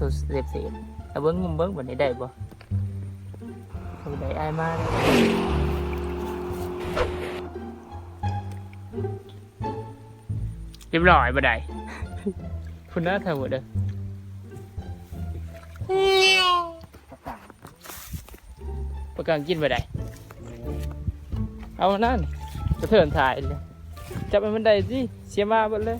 ทดเสพเสพเอาเบิ้งมุมเบิ้งบันนี้ได้บ่เอาได้อายมาเด้อเรียบร้อยบ่ได้คุณน่าทำหมดเด้อประกันกินบ่ได้เอานั่นกระเทินถ่ายเลยจับมันได้สิเสียมาหมดเลย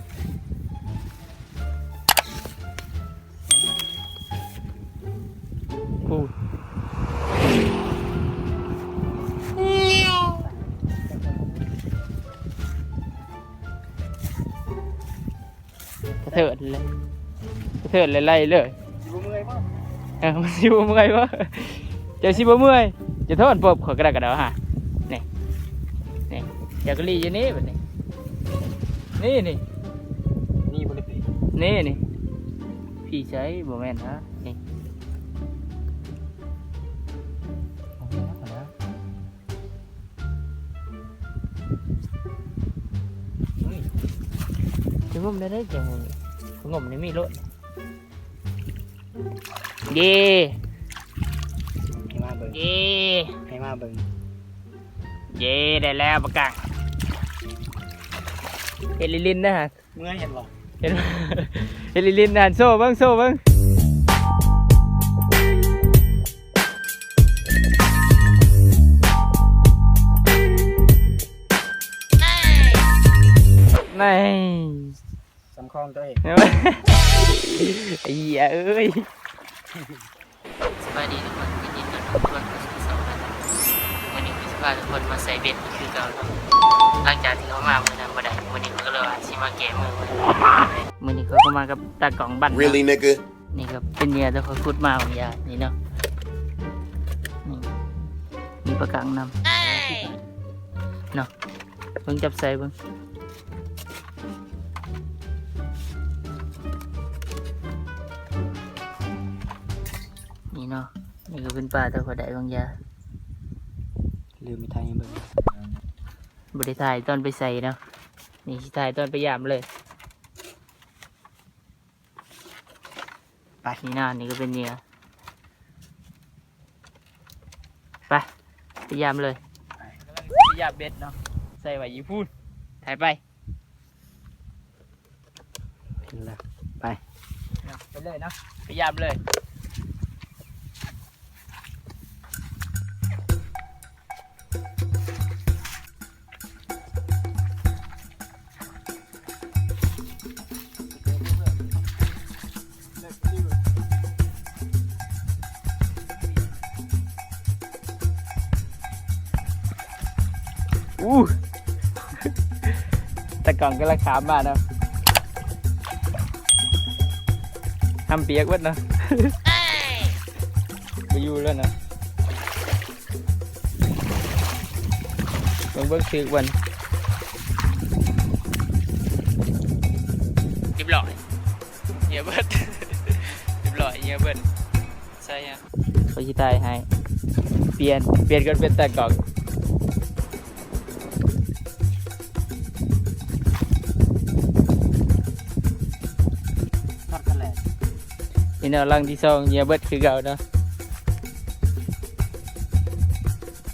เถิดเลยไล่เลยสิบ่เมื่อยบ่เออมันสิบเมื่อยวะเจ้าสิบเมื่อยจะโทษปบขอกระดาษกระดาษฮะนี่นี่เดี๋ยวก็รีอยู่นี่แบบนี้นี่นี่นี่บ่ได้ตินี่นี่พี่ใช้บ่แม่นฮะนี่เอาแล้วจะงมได้ได้จังงมนี่มีรถ เย่ให้มาเบิ่งเย่ให้มาเบิ่งเย่ได้แล้วประกังเฮลิลินนะฮะเมื่อยเห็นบ่เห็นเฮลิลินนะโซ่เบ้างโซ่เบ้างไม่สำคองตัวเองไอ้เหี้ยเอ้ย สวัสดีทุกคนยินดีต้อนรับทุกคนเข้าสู่ช่องนะครับวันนี้ผมจะพาทุกคนมาใส่เบ็ดคือเก่าเนาะหลังจากที่เขามาเมื่อนั้นบ่ได้วันนี้เขาก็เลยว่าสิมาแก้มือมื้อนี้เขาก็มากับตากล่องบัตร Really, nigga? นี่ครับเป็นเมียแต่เขาขุดมาของยานี่เนาะนี่มีประกังนำเนาะเบิ่งจับใส่เบิ่ง เนาะนี่ก็เป็นปลาแต่เขาได้บางยาลืมมีไทยให้เบิ่งบริถ่ายตอนไปใส่เนาะนี่สิถ่ายตอนไปยามเลยไปนี่หน้านี่ก็เป็นเหยื่อไปไปยามเลยไปยามเบ็ดเนาะใส่ไว้ยีพูดถ่ายไปเห็นแล้วไปเนาะไปเลยเนาะไปยามเลย กล่องก็ราคามาเนาะทำเปียกวัดเนาะไปอยู่แล้วเนาะเบิ่งเบิ่งถือวันเรียบร้อยเฮียเบิดเรียบร้อยเฮียเบิดใช่ฮะเขาชิตายให้ เปลี่ยน เปลี่ยนกันเป็นแต่กล่อง เนาะลังที่สองเฮียเบิดคือเก่าเนาะ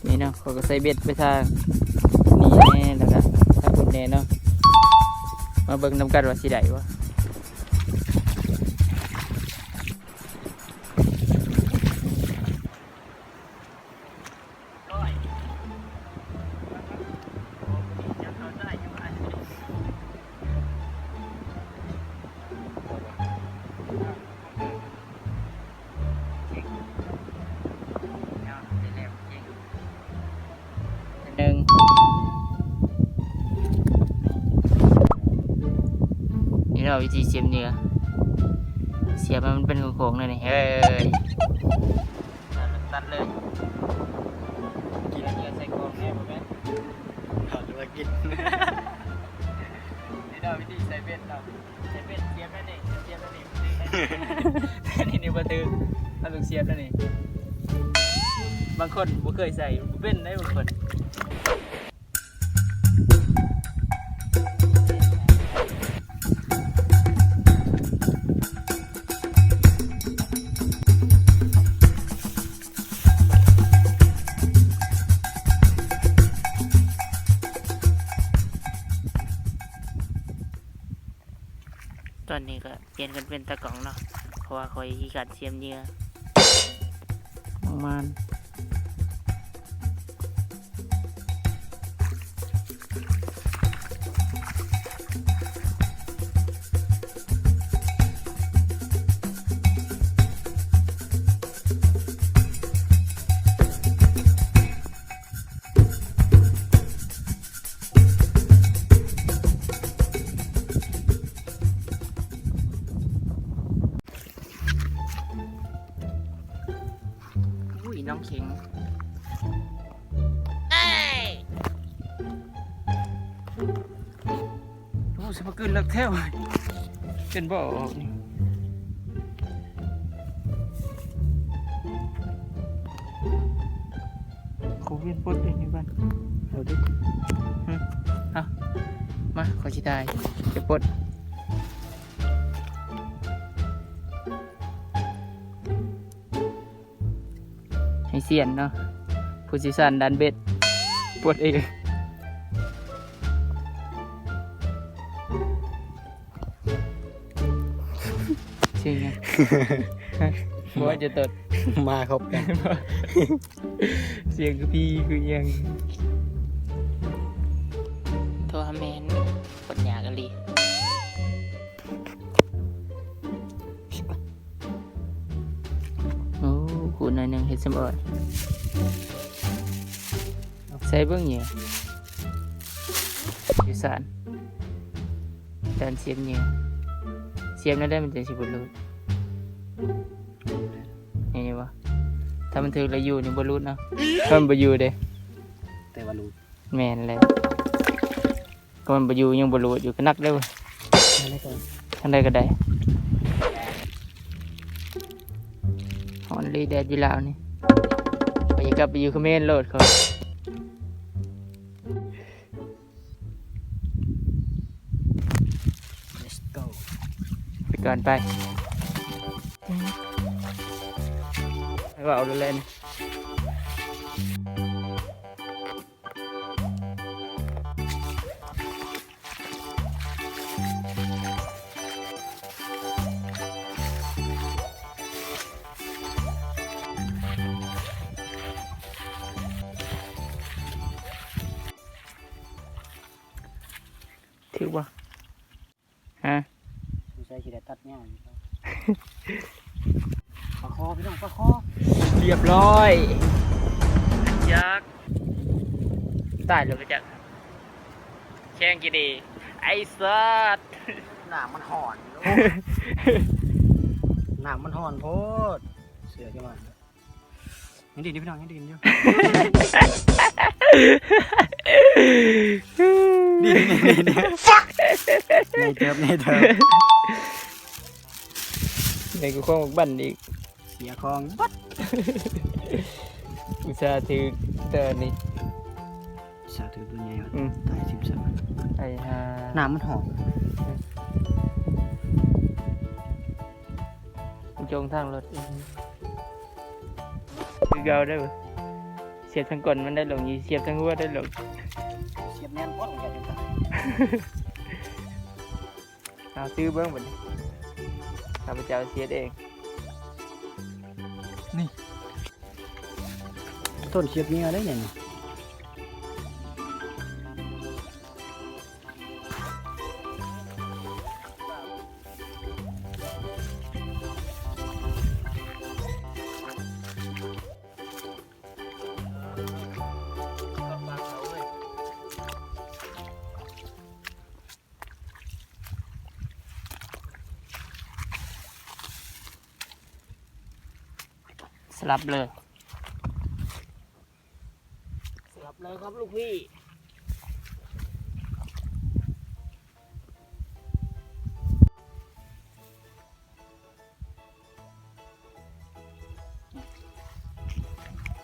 นี่เนาะเขาก็ใส่เบ็ดไปทางนี่แน่แล้วก็ทางคุณแน่เนาะมาเบิ่งนำกันว่าสิได้วาะวิธีเสียบเนื้อเสียบให้มันเป็นโค้งๆเลยนี่เฮ้ยตัดเลยกินเนื้อใส่กรงแน่ป่ะแม่ถอดมากินนี่เราวิธีใส่เบ็ดเราใส่เบ็ดเสียบแล้วนี่เสียบแล้วนี่นี่นี่ประตูเราต้องเสียบแล้วนี่บางคนบ่เคยใส่บ่เป็นได้บางคน อนนี้ก็เปลี่ยนกันเป็นตะกล่องเนาะเพราะว่าคอยขี้การเสียมเนื้อประมาณ อ้สมกึนลักแท้วเป็นบ่ออกนี่เขาเวียนปดเลยนี่บ้านเอาดิมาขอชิได้จะปลดให้เสียนเนาะผู้สิสันดันเบ็ดปลดเอง บ่ว่าจะตดมาครบกันเสียงคือพี่คือยังโทรหาแมนกดยากะลีโอ้ขูดหน่อยหนึ่งเห็ดสมออยใส่เบื้องเหยื่ออยู่สารดันเสียมเหยื่อเสียมนั่นได้มันจะสิบุรุ ษนี่นี่วะถ้ามันถือแล้วอยู่นี่บรุษเนาะถ้ามันบอยู่เด้แต่ว่ารู้แมนเลยก็มันบอยู่ยังบรูอยู่ก็นักได้เว้ยนั่นแหละก่อนทางใดก็ได้ฮอนลีแดดอยู่แล้วนี่ไปกลับไปอยู่เขมรโลดเขาเลสโก้ไปก่อนไป ไปว่าเอาเล่นถือว่ รียบร้อยยักษ์ตายเลยไปจักแข่งกี่ดีไอ้สัตว์หนามมันห่อนหนามมันห่อนโพดเสือจะมายังดีนี่พี่น้องยังดีอยู่นี่นี่นี่นี่ในเทิบในเทิบในกูคงบันอีก เสียคองบัดอุตส่าห์ถือเตอร์นี่ สาธุตัวใหญ่อืม ตายสิบสามไอ้ห่าหนามมันห่อนจงทางรถอีกคือเกาได้ปะเสียบทั้งก้นมันได้ลงยีเสียบทั้งหัวได้ลงเสียบแน่นพอดอย่างเดียวกันเอาซื้อเบิ้งหมดข้าพเจ้าเสียเอง ต้นเขียบเนื้อได้เนี่ย สลับเลย สลับเลยครับลูกพี่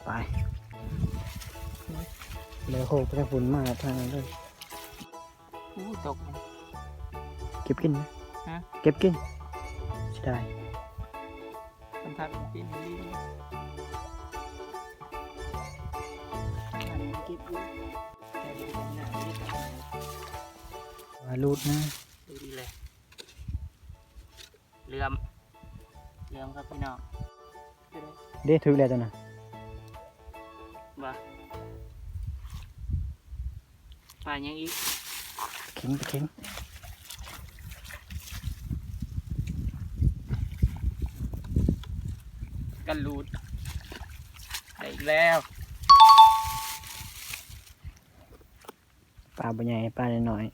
ไปเลยโหไปทางฝุ่นมากทางนั้นเลยอู้ตก เก็บกินนะฮะเก็บกินใช่ได้ สัมผัสปีนลิ้นมาลูดนะดูดีเลยเรือมเรือมครับพี่น้องเด้ถือแล้วจ้ะนะบ่ปลายังอีกเข็งเข็ง กันรูดได้อีก แล้วปลาบ่ใหญ่ปลาน้อย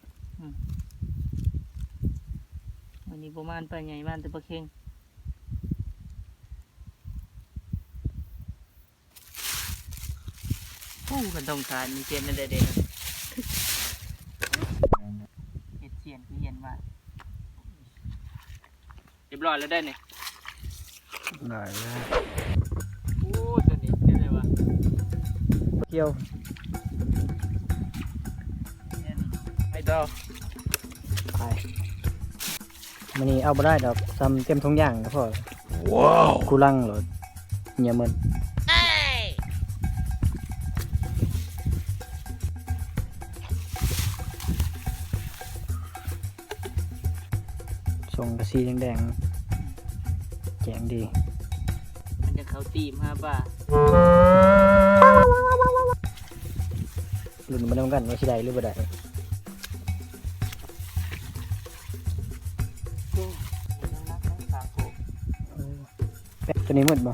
วันนี้ประมาณปลาใหญ่บ้านแต่ปลาเค็งโอ้กันต้องทานมีเจนนั่นเด็ดๆเห็ดเสียนคือเห็นว่าเรียบร้อยแล้วได้เนี่ยๆได้แล้ว เกี่ยวไอ้ต่อไปมันนี่เอาบ่ได้ดอกซ้ำเต็มทุงอย่างก็พอว้าวกูลังเหรอเงียมันส่งกระซีแดงๆแจงดี มันจะเขาตีมฮะป่ะ รุ่นมันต้องกันว่าสิได้หรือบ่ได้โอ้ยยังนักนะสามโขกเอ๊ะตัวนี้มืดบ่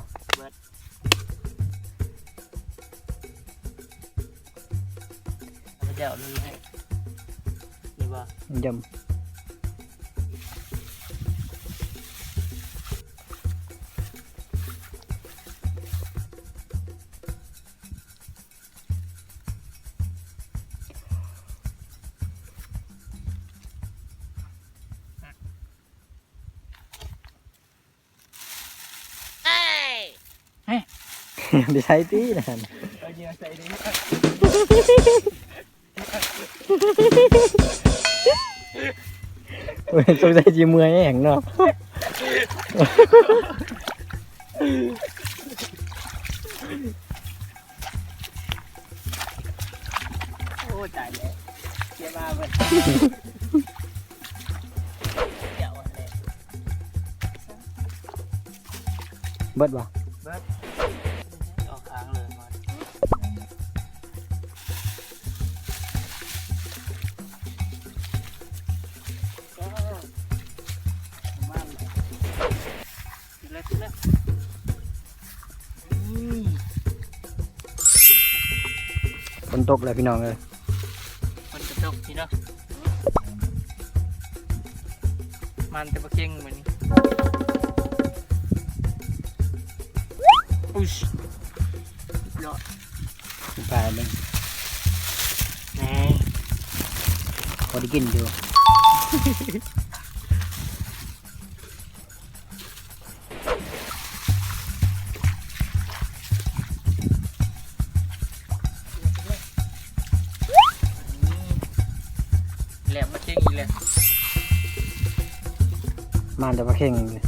เราจะเอาเลยให้นี่บ่มัน ยำไปใช้ตีนั่นเอาเยอะใส่ดิโอ้ยสงสัยจีเมื่อยแห้งเนาะโอ้ตายแล้วเจ้ามาเว้ยเดี๋ยวอะไรเบิดบ่ กเลยพี่น้องเลยมันกระตกทีเนาะมันแต่ปลาเค็งเหมือนนี้อุ้ยยอดปลาเบิ่งแหน่พอได้กินอยู่ มานแต่ปลาเข่งเลยมัน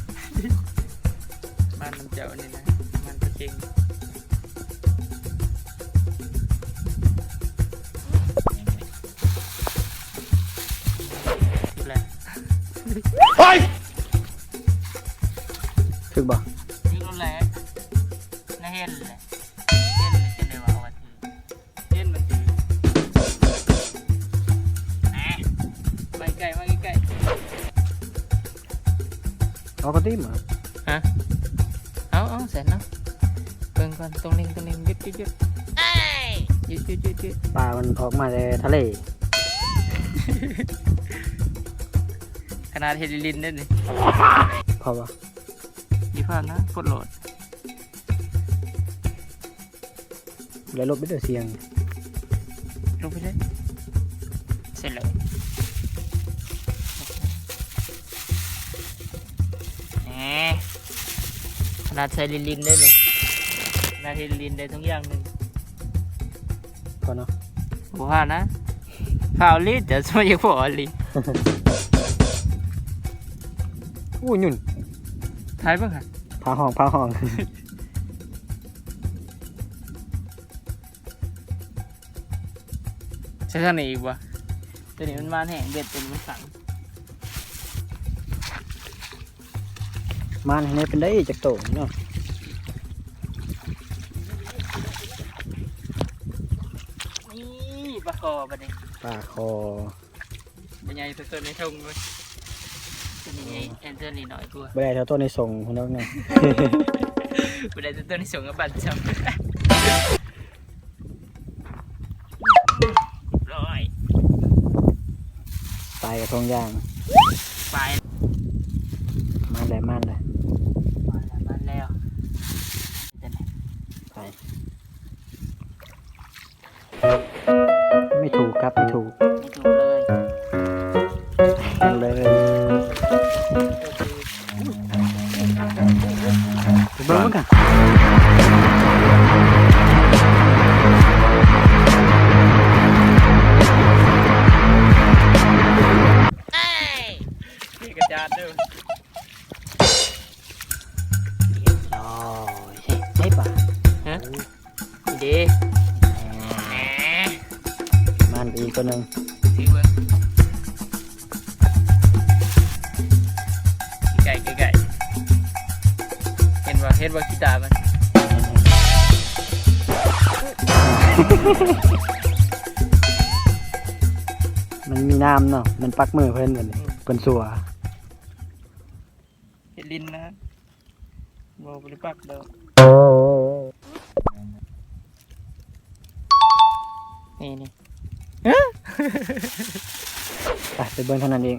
เอาก็ตีมาๆฮะเอาเอาเสร็จเนาะเบิ่งก่อนตรงนี้ตรงนี้หยุดหยุดหยุดหยุดหยุดหยุดหยุดปลา มันออกมาแต่ทะเล ขนาดเฮลิลินได้นี่พอบ่ยี่ภาพนะกดโหลดแล้วลบไปเด้อเสียงลงไปเลยเสร็จเลย นาดใช้ลินลินได้เลยขนาดเฮลิลินได้ทุกอย่างหนึ่งก่อนเนาะบัวนะข่าวลีดจะสมัยพอลีอู้ยุ่นท้ายบ้างค่ะพาห้องพาห้องใช้ทางไหนอีกวะตัวนี้มันมาแห้งเบ็ดตัวนี้มันสั่ง มันให้เป็นได้จากโตเนาะนี่ปลาคอบัดนี้ปลาคอเป็นไงตัวตัวในทงเลยเป็นยังไงแอนเทอร์นี่น้อยกว่าบ่ได้เท่าต้นในส่งคุณน้องเนี่ยไม่ได้ตัวตัวในส่งกับบัตรจำร้อยตายกับทองย่าง เปักมือเพิ่นเหมือนเพิ่นสัวเห็นลิ้นนะโมบริปักเด้อนี่นี่ไปไปเบิ้งเท่านั้นเอง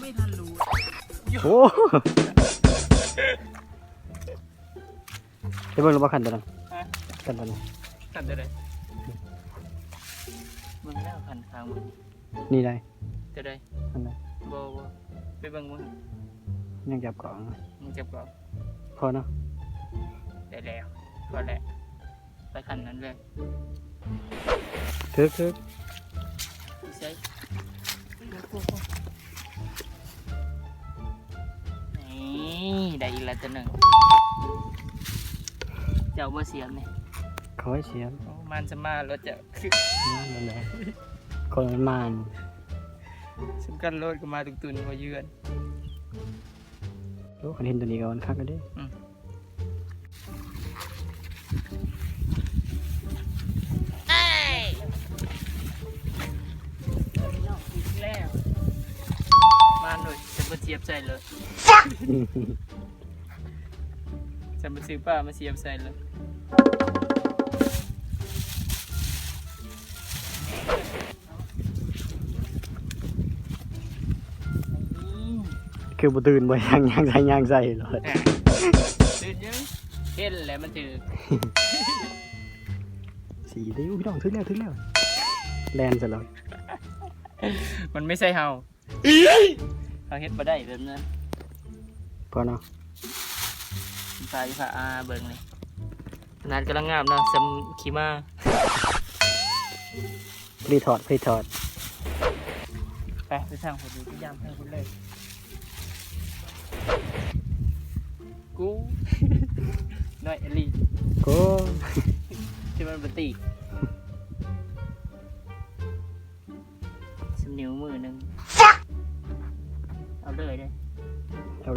ไม่ทันรู้โอ้ ไปเบิ้งรถบัสคันตัวนั้นฮะคันตัวนั้นทันได้เลยมึงแล้วพันทางมึงนี่ได้จะได้อันนั้นโบโบไปเบิ่งมึงยังจับของมึงเจ็บก่อนพอเนาะได้แล้วก็แล้วไปคันนั้นเลยทึกทึกใช่นี่ได้อีกแล้วตัวหนึ่ง เจ้าบ่เสียมเนี่ยเขาให้เสียมโอ้มันจะมารถจะคือนั่นแหละคนมันมานสำคัญรถก็มาตุกตุนมาเยือนโอ้คันเห็นตัวนี้ก็มันคักกันเด้แล้วมาหน่อยจะมาเสียบใส่เลยจะมาซื้อป้ามาเสียบใส่เลย คือบ่ตื่นบ่ยังยังใส่ยังใส่เลยตื่นยังเห็นแล้วมันถือสีเดียวพี่น้องถึงแล้วถึงแล้วแลนซะแล้วมันไม่ใช่เฮาเขาเฮ็ดมาได้แบบนั้นพอเนาะตายผ่าอาเบิ่งเลยนัดกำลังงามเนาะสำขีมาพรีถอดพรีถอดไปไปทางคนดูที่ยามทางคนเลย กูน้อยเอลี่โก้ที่มันปฏิสมนิ้วมือหนึ่งเอาเลยเลยเอา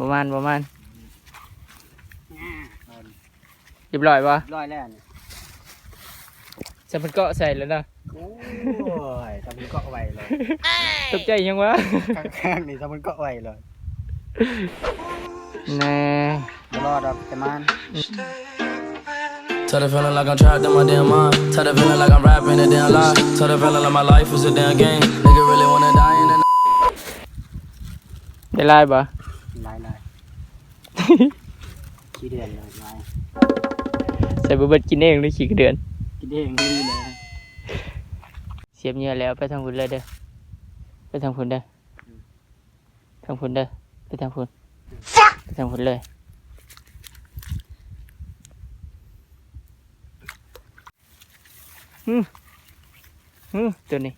ประมาณประมาณเรียบร้อยปะ ร้อยแล้วเนี่ย จะมันเกาะใส่แล้วนะ โอ้ยทำมันเกาะไวเลย ตกใจยังวะ ข้างๆนี่ทำมันเกาะไวเลย แน่ บ่รอดอกแต่มัน Tell the feeling like I'm trapped in my damn mind. Tell the feeling like I'm rapping a damn lie. Tell the feeling like my life is a damn game. Nigga really wanna die in the ได้ไ ล่ปะลายลายขี้เดือนเลยลายใส่บุเบิดกินเองหรือขี้กระเดือน กินเองนี่เลยเสียบเหงื่อแล้วไปทางพุ่นเลยเด้อไปทางพุ่นเด้อทางพุ่นเด้อไปทางพุ่นไปทางพุ่นเลยพฮึฮึตัวนี้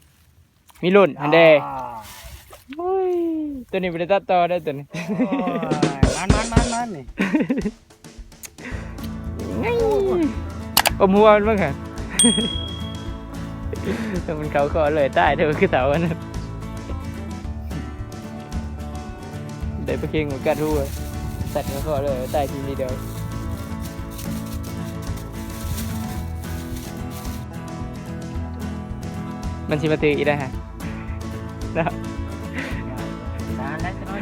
มีรุ่นอันเดโอ้ย ตัวนี้ไปตัดต่อได้ตัวนี้มันมันมันมันนี่อมหัวมันบ้างค่ะแต่มันเขาคอเลยใต้เธอคือเสาอันนั้นได้ไปเก่งเหมือนกันทั่วสัตว์เขาคอเลยใต้ทีนี้เดียวมันชิมาตืออีกได้ฮะนะ นานแล้วจะน้อย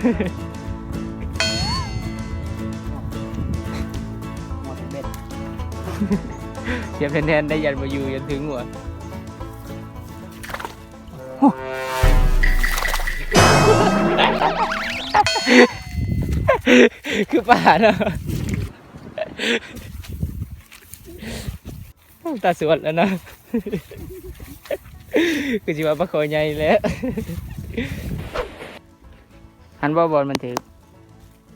หมดเบ็ดเสียเป็นแทนได้ยันมาอยู่ยันถึงหัวคือป่าเนาะตาสวดแล้วนะ คือจิว่าปะโคใหญ่แล้ว หันบอลบอลมันถือ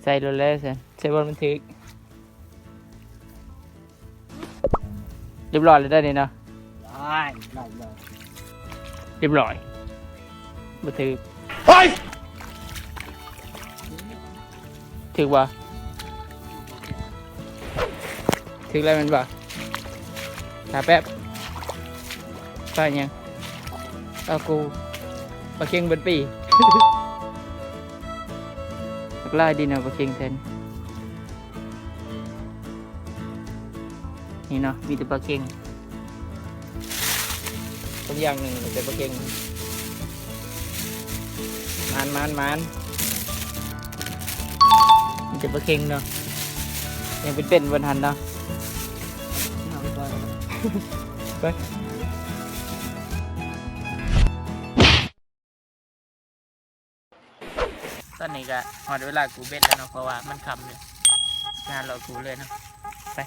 ใส่รถแล้วใช่ใส่บอลมันถือเรียบร้อยเลยได้นี่เนาะได้ได้ได้เรียบร้อยมาถือไปถือว่าถืออะไรมันบ่ถาแป๊บไปยังเอากูปลาเค็งเบิดปี บักไล่ดีนะปลาเค็งแทนนี่เนาะมีแต่ปลาเค็งต้มอย่างหนึ่งแต่ปลาเค็งมันมันมันมีแต่ปลาเค็งเนาะยังเป็นเป็นบนหันเนาะเอาไป นไปตอนนี้ก็หอดเวลากูเบ็ดแล้วเนาะเพราะว่ามันคำเลยงานเรากูเลยเนาะไป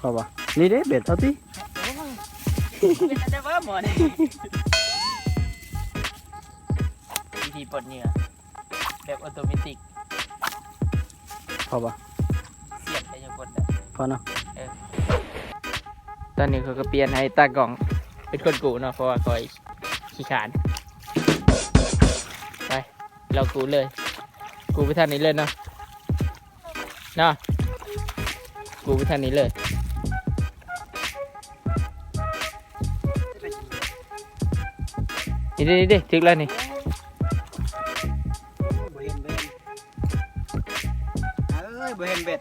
พอปะนี่เด้เบ็ดเอาติเป็นอะไรวะหมอนี่วิธีปลดเหยื่อแบบออโตเมติกพอปะเสียบไปยังปลดได้พอเนาะตอนนี้เขาก็เปลี่ยนให้ตากล่อง เป็นคนกูเนาะเพราะว่าคอยขี้ขานไปเรากูเลย กูไปทางนี้เลยเนาะเนาะกูไปทางนี้เลยนี่ดินี่ดิถึงแล้วนี่บ่เห็นเบ็ดเอ้ยบ่เห็นเบ็ด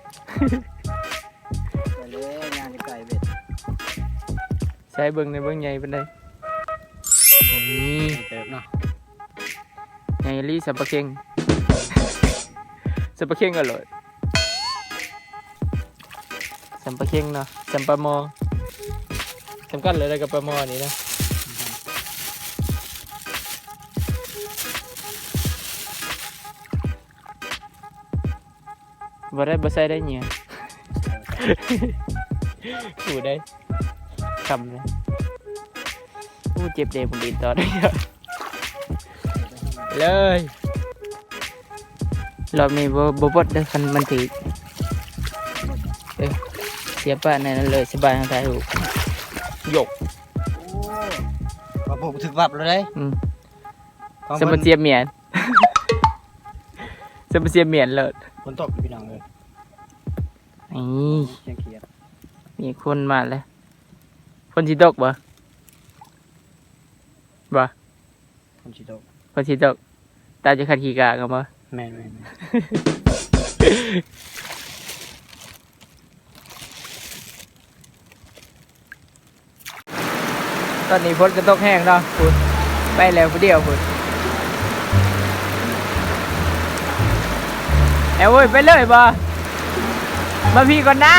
ช้เบิ้งในเบิ้งใหญ่เป็นไดนี่เติบเนาะใหญ่ลีสับปะเค็งสับปะเค็งอร่อยสัมปะเค็งเนาะสัมปะมอสำคัญเลยนะกับปะมอนี่นะบ่ได้บ่ใส่ได้เหนียกูได้ คำเลยกูเจ็บเดบุลีต่อได้เยอะเลยรอบนี้บ่บ่บดได้คันมันถือเอ้ยเสียป้าในนั้นเลยสบายทางท้ายหูหยกโอ้ว่าผมถึกวับเลยเด้อืมของสมบัติเสียเมียนสมบัติเสียเมียนเลยฝนตกพี่น้องเลยนี่เชียงเขียดมีคนมาแล้ว คนที่ตกบ่บ่ฝนสิตกคนที่ตกตาจะขัดขี่กากันบ่แม่นแม่นแม่นตอนนี้ฝนก็ตกแห้งเนาะคุณไปแล้วผู้เดียวคุณเอาเว้ยไปเลยบ่มาพี่ก่อนนะ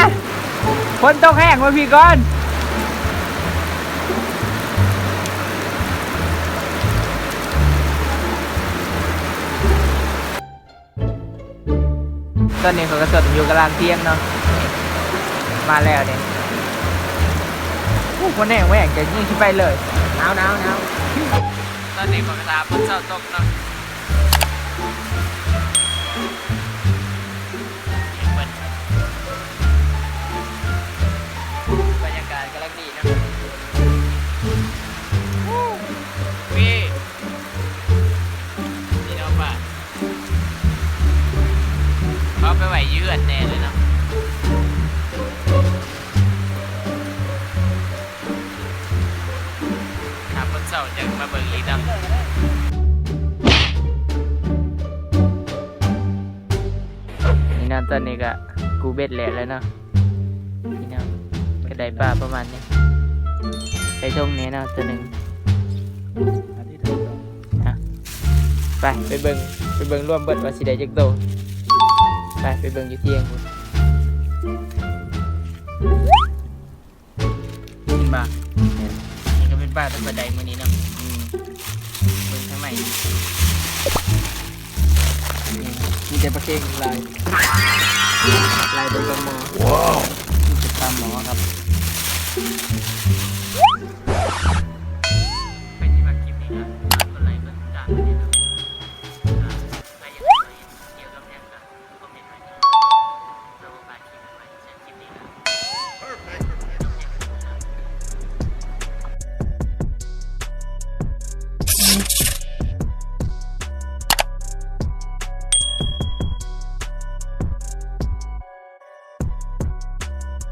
ฝนตกแห้งมาพี่ก่อน ต้นนี้เขาก็สดอยู่กำลังเที่ยงเนาะมาแล้วเนี่ยผู้คนแน่งแหวกจะยิ่งขึ้นไปเลยหนาวหนาวหนาวตอนนี้ปกติฝนเศร้าตกเนาะ เยือดแน่เลยนะครับคนเศร้จะมาเบิกอีกนะนี่นะตอนนี้ก็กูเบ็ดแหลกแล้วเนาะนี่นะก็ได้ปลาประมาณนี้ไช่วงนี้เนาะตัวหนึ่งไปไปเบิงไปเบิงร่วมเบิดว่าสิได้จักโต ไปไปเบิ่งอยู่เที่ยงพุ่นนี่มานี่ก็เป็นบ้านเป็นบันไดมื่อนี้เนาะอืมเบิ่งข้างในนี่มีแต่ประเคงลายลายโดยกมอว้าวนี่จะตามหมอครับ